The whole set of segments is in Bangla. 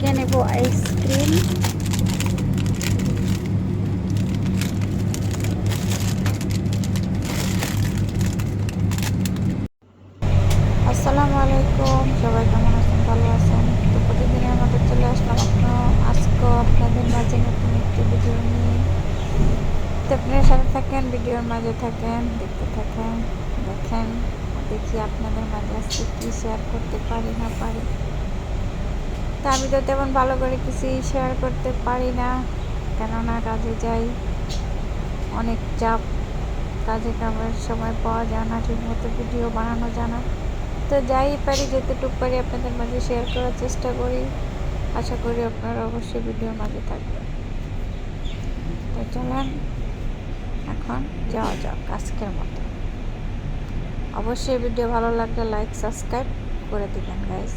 থেকে নেব আইসক্রিম আসসালামু আলাইকুম সবাই কেমন আছেন? ভালো আছেন? তো প্রতিদিনের মতো চলে আসলাম আপনার আজকেও আপনাদের মাঝে নতুন একটি ভিডিও নিয়ে। আপনার সাথে থাকেন, ভিডিওর মাঝে থাকেন, দেখতে থাকেন, দেখেন, দেখি আপনাদের মাঝে আজকে কী শেয়ার করতে পারি, না পারি। তো আমি তো তেমন ভালো করে কিছুই শেয়ার করতে পারি না। কেননা কাজে যাই, অনেক চাপ। কাজে কামের সময় পাওয়া যায় না ঠিক মতো ভিডিও বানানো যায় না। তো যাই পারি, যতটুকু পারি আপনাদের মাঝে শেয়ার করার চেষ্টা করি। আশা করি আপনারা অবশ্যই ভিডিওর মাঝে থাকবেন। তো চলেন, এখন যাওয়া যাক আজকের মতো। অবশ্যই ভিডিও ভালো লাগলে লাইক সাবস্ক্রাইব করে দিবেন গাইস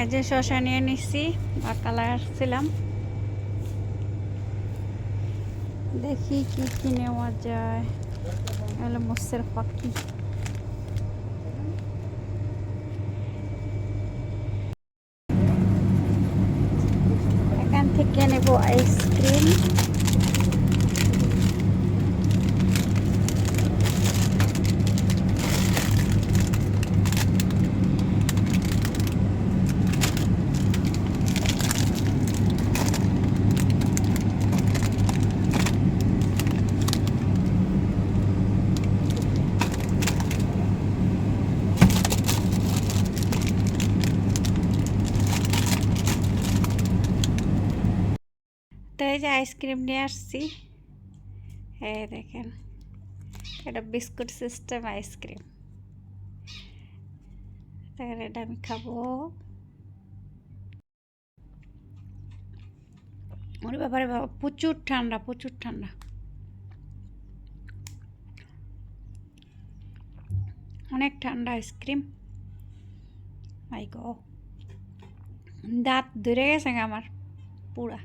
এই যে শশা নিয়ে নিচ্ছি বা কালার ছিলাম। দেখি কি কি নেওয়া যায়। হলো মোসের পাখি। এখান থেকে নেব আইসক্রিম তো এই যে আইসক্রিম নিয়ে আসছি। এই দেখেন, এটা বিস্কুট সিস্টেম আইসক্রিম। দেখেন, এটা আমি খাব। ওরে ব্যাপারে প্রচুর ঠান্ডা প্রচুর ঠান্ডা। অনেক ঠান্ডা আইসক্রিম। মাই গো দাঁত ধরে গেছে আমার, পুরা।